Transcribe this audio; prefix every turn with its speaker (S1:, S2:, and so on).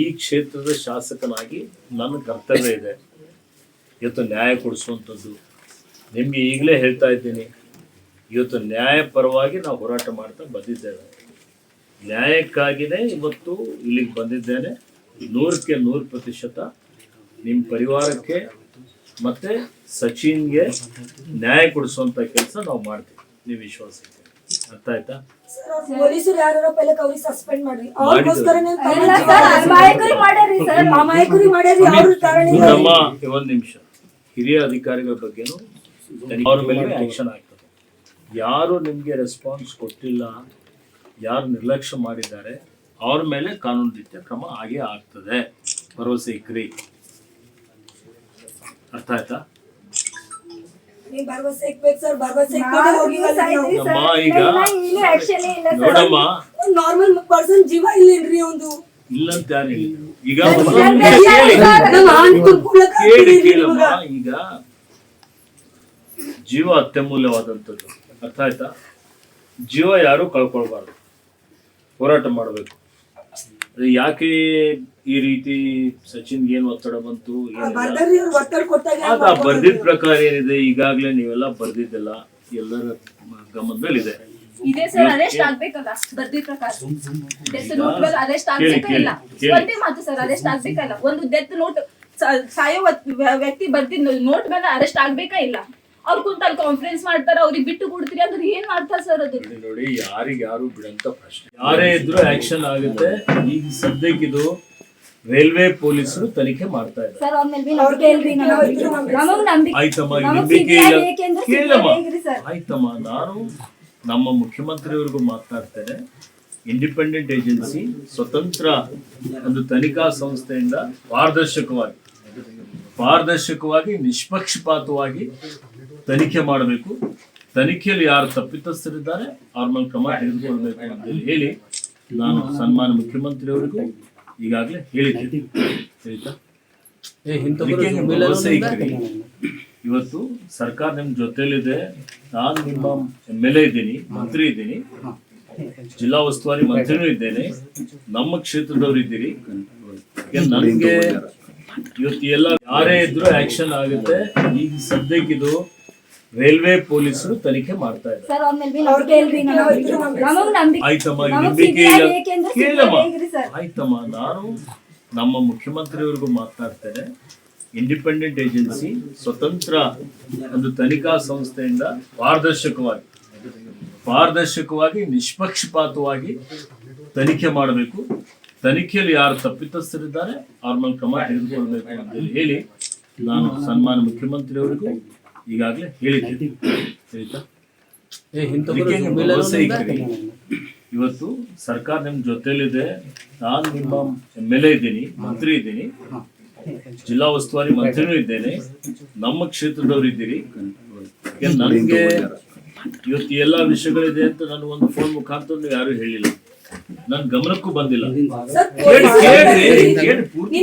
S1: ಈ ಕ್ಷೇತ್ರದ ಶಾಸಕನಾಗಿ ನನ್ನ ಕರ್ತವ್ಯ ಇದೆ. ಇವತ್ತು ನ್ಯಾಯ ಕೊಡಿಸುವಂಥದ್ದು ನಿಮಗೆ ಈಗಲೇ ಹೇಳ್ತಾ ಇದ್ದೀನಿ. ಇವತ್ತು ನ್ಯಾಯ ಪರವಾಗಿ ನಾವು ಹೋರಾಟ ಮಾಡ್ತಾ ಬಂದಿದ್ದೇವೆ. ನ್ಯಾಯಕ್ಕಾಗಿಯೇ ಇವತ್ತು ಇಲ್ಲಿಗೆ ಬಂದಿದ್ದೇನೆ. ನೂರಕ್ಕೆ ನೂರು ಪ್ರತಿಶತ ನಿಮ್ಮ ಪರಿವಾರಕ್ಕೆ ಮತ್ತು ಸಚಿನ್ಗೆ ನ್ಯಾಯ ಕೊಡಿಸುವಂಥ ಕೆಲಸ ನಾವು ಮಾಡ್ತೀವಿ. ನೀವು ವಿಶ್ವಾಸ ಇಡಿ. ಅರ್ಥ ಆಯ್ತಾ
S2: ಪೊಲೀಸರು ಯಾರು ಪೈಲಕ್ ಅವ್ರಿಗೆ ಸಸ್ಪೆಂಡ್ ಮಾಡ್ರಿ. ಅವ್ರಿಗೋಸ್ಕರನೇ
S3: ಇಲ್ಲ ಸರ್ ಅಮಾಯಕರಿಗೆ ಮಾಡ್ಯಾರಿ ಸರ್.
S2: ಅಮಾಯಕರಿ ಮಾಡ್ಯಾರಿ ಅವ್ರ ಕಾರಣ
S1: ನಮ್ಮ ಒಂದ್ ನಿಮಿಷ. ಹಿರಿಯ ಅಧಿಕಾರಿಗಳ ಬಗ್ಗೆ ಅವ್ರ ಮೇಲೆ ಆಕ್ಷನ್ ಆಗ್ತದೆ. ಯಾರು ನಿಮ್ಗೆ ರೆಸ್ಪಾನ್ಸ್ ಕೊಟ್ಟಿಲ್ಲ ಯಾರು ನಿರ್ಲಕ್ಷ್ಯ ಮಾಡಿದ್ದಾರೆ ಅವ್ರ ಮೇಲೆ ಕಾನೂನು ರೀತಿಯ ಕ್ರಮ ಹಾಗೆ ಆಗ್ತದೆ. ಭರವಸೆ ಇಕ್ರಿ. ಅರ್ಥ ಆಯ್ತಾ?
S2: ನೀವ್ ಭರವಸೆ ಇಕ್ಬೇಕು ಸರ್ ಭರವಸೆ
S1: ಈಗ
S3: ಏನು ಆಕ್ಷನ್ ಇಲ್ಲ ಸರ್
S1: ನೋಡಮ್ಮ.
S2: ನಾರ್ಮಲ್ ಪರ್ಸನ್ ಜೀವ ಇಲ್ಲೇನ್ರಿ ಒಂದು?
S1: ಇಲ್ಲಂತ ಯಾರು. ಈಗ
S3: ನಾನು
S1: ಕೇಳಿ.
S2: ನಮ್ಮ
S1: ಕೇಳಿ ಕೇಳಮ್ಮ. ಈಗ ಜೀವ ಅತ್ಯಮೂಲ್ಯವಾದಂಥದ್ದು. ಅರ್ಥ ಆಯ್ತಾ? ಜೀವ ಯಾರು ಕಳ್ಕೊಳ್ಬಾರ್ದು. ಹೋರಾಟ ಮಾಡಬೇಕು. ಯಾಕೆ ಈ ರೀತಿ ಸಚಿನ್ ಏನ್ ಒತ್ತಡ ಬಂತು ಬರ್ದಿದ್ ಪ್ರಕಾರ ಏನಿದೆ ಈಗಾಗ್ಲೇ ನೀವೆಲ್ಲ ಬರ್ದಿದ್ದೆಲ್ಲ ಎಲ್ಲರ ಗಮನದಲ್ಲಿದೆ.
S3: ಇದೆ ಸರ್ ಅರೆಸ್ಟ್ ಆಗ್ಬೇಕಲ್ಲ ಬರ್ದಿ ಪ್ರಕಾರ. ಡೆತ್ ನೋಟ್ ಮೇಲೆ ಅರೆಸ್ಟ್
S1: ಕೇಳಿ,
S3: ಆಗ್ಬೇಕ ಇಲ್ಲ?
S1: ಕೇಳಿ.
S3: ಒಂದೇ ಮಾತು ಸರ್ ಅರೆಸ್ಟ್ ಆಗ್ಬೇಕಲ್ಲ ಒಂದು ಡೆತ್ ನೋಟ್ ಸಾಯೋ ವ್ಯಕ್ತಿ- ವ್ಯಕ್ತಿ ಬರ್ದಿದ್ ನೋಟ್ ಮೇಲೆ ಅರೆಸ್ಟ್ ಆಗ್ಬೇಕಾ ಇಲ್ಲ? ಅವ್ರು ಕುಂತ ಅಲ್ಲಿ ಕಾನ್ಫರೆನ್ಸ್ ಮಾಡ್ತಾರ ಅವ್ರಿಗೆ ಬಿಟ್ಟು ಕೊಡ್ತೀರಿ ಅಂದ್ರೆ ಏನ್ ಮಾಡ್ತಾರ ಸರ್ ಅದು?
S1: ನೋಡಿ ನೋಡಿ ಯಾರಿಗೆ ಯಾರು ಬಿಡಂತ ಪ್ರಶ್ನೆ. ಯಾರೇ ಇದ್ರೂ ಆಕ್ಷನ್ ಆಗುತ್ತೆ. ಈಗ ಸದ್ಯಕ್ಕಿದು ರೈಲ್ವೆ ಪೊಲೀಸರು ತನಿಖೆ ಮಾಡ್ತಾ ಇದ್ದಾರೆ.
S3: ಸರ್ ಅವ್ರ ಮೇಲೆ ನಂಬಿಕೆ ಇಲ್ರಿ ನಮಗ್. ನಮಗ್. ನಂಬಿಕೆ
S1: ಆಯ್ತಮ್ಮ ಈ
S3: ನಮಗ್
S1: ನಂಬಿಕೆ
S3: ಸಿಗ್ಲೇ
S1: ಇಲ್ಲ.
S3: ಬೇಕೆಂದ್ರೆ
S1: ಕೇಳಮ್ಮ.
S3: ಸಿಗ್ಲೇಬೇಕ್ರಿ ಸರ್.
S1: ಆಯ್ತಮ್ಮ ನಾನು ನಮ್ಮ ಮುಖ್ಯಮಂತ್ರಿಯವರಿಗೂ ಮಾತಾಡ್ತೇನೆ. ಇಂಡಿಪೆಂಡೆಂಟ್ ಏಜೆನ್ಸಿ ಸ್ವತಂತ್ರ ಒಂದು ತನಿಖಾ ಸಂಸ್ಥೆಯಿಂದ ಪಾರದರ್ಶಕವಾಗಿ ಪಾರದರ್ಶಕವಾಗಿ ನಿಷ್ಪಕ್ಷಪಾತವಾಗಿ ತನಿಖೆ ಮಾಡಬೇಕು. ತನಿಖೆಯಲ್ಲಿ ಯಾರು ತಪ್ಪಿತಸ್ಥರಿದ್ದಾರೆ ಅವ್ರ ಮೇಲೆ ಕ್ರಮ ತೆಗೆದುಕೊಳ್ಬೇಕು ಅಂತ ಹೇಳಿ ನಾನು ಸನ್ಮಾನ ಮುಖ್ಯಮಂತ್ರಿಯವರಿಗೂ ಈಗಾಗಲೇ ಆಯ್ತಾ? ಭರವಸೆ ಇವತ್ತು ಸರ್ಕಾರ ನಿಮ್ ಜೊತೆಲಿದೆ ನಾನು ನಿಮ್ಮ ಎಂ ಎಲ್ ಎ ಇದ್ದೀನಿ ಮಂತ್ರಿ ಇದ್ದೀನಿ. ಜಿಲ್ಲಾ ಉಸ್ತುವಾರಿ ಮಂತ್ರಿನೂ ಇದ್ದೇನೆ. ನಮ್ಮ ಕ್ಷೇತ್ರದವ್ರು ಇದ್ದೀರಿ. ನನ್ಗೆ ಇವತ್ತು ಎಲ್ಲ ಯಾರೇ ಇದ್ರೂ ಆಕ್ಷನ್ ಆಗುತ್ತೆ. ಈಗ ಸದ್ಯಕ್ಕಿದು ರೈಲ್ವೆ ಪೊಲೀಸರು ತನಿಖೆ ಮಾಡ್ತಾ ಇದ್ದಾರೆ.
S3: ನಂಬಿಕೆ
S1: ಇಲ್ಲ. ಕೇಳಮ್ಮ. ಆಯ್ತಮ್ಮ ನಾನು ನಮ್ಮ ಮುಖ್ಯಮಂತ್ರಿಯವರಿಗೂ ಮಾತಾಡ್ತೇನೆ ಇಂಡಿಪೆಂಡೆಂಟ್ ಏಜೆನ್ಸಿ ಸ್ವತಂತ್ರ ಒಂದು ತನಿಖಾ ಸಂಸ್ಥೆಯಿಂದ ಪಾರದರ್ಶಕವಾಗಿ ಪಾರದರ್ಶಕವಾಗಿ ನಿಷ್ಪಕ್ಷಪಾತವಾಗಿ ತನಿಖೆ ಮಾಡಬೇಕು. ತನಿಖೆಯಲ್ಲಿ ಯಾರು ತಪ್ಪಿತಸ್ಥರಿದ್ದಾರೆ ಅವ್ರ ಮೇಲೆ ಕ್ರಮ ತೆಗೆದುಕೊಳ್ಬೇಕು ಅಂತ ಹೇಳಿ ನಾನು ಸನ್ಮಾನ ಮುಖ್ಯಮಂತ್ರಿಯವರಿಗೂ ಈಗಾಗಲೇ ಆಯ್ತಾ ಭರವಸೆ ಇವತ್ತು ಸರ್ಕಾರ ನಿಮ್ ಜೊತೆಲಿದೆ ನಾನು ನಿಮ್ಮ ಎಂ ಎಲ್ ಎ ಇದ್ದೀನಿ ಮಂತ್ರಿ ಇದ್ದೀನಿ. ಜಿಲ್ಲಾ ಉಸ್ತುವಾರಿ ಮಂತ್ರಿನೂ ಇದ್ದೇನೆ. ನಮ್ಮ ಕ್ಷೇತ್ರದವ್ರು ಇದ್ದೀರಿ. ನನಗೆ ಇವತ್ತು ಎಲ್ಲ ವಿಷಯಗಳಿದೆ ಅಂತ ನಾನು ಒಂದು ಫೋನ್ ಮುಖಾಂತರ ಯಾರು ಹೇಳಿಲ್ಲ. ನನ್ ಗಮನಕ್ಕೂ ಬಂದಿಲ್ಲ. ಕೇಳಿ ಕೇಳಿ ಪೂರ್ತಿ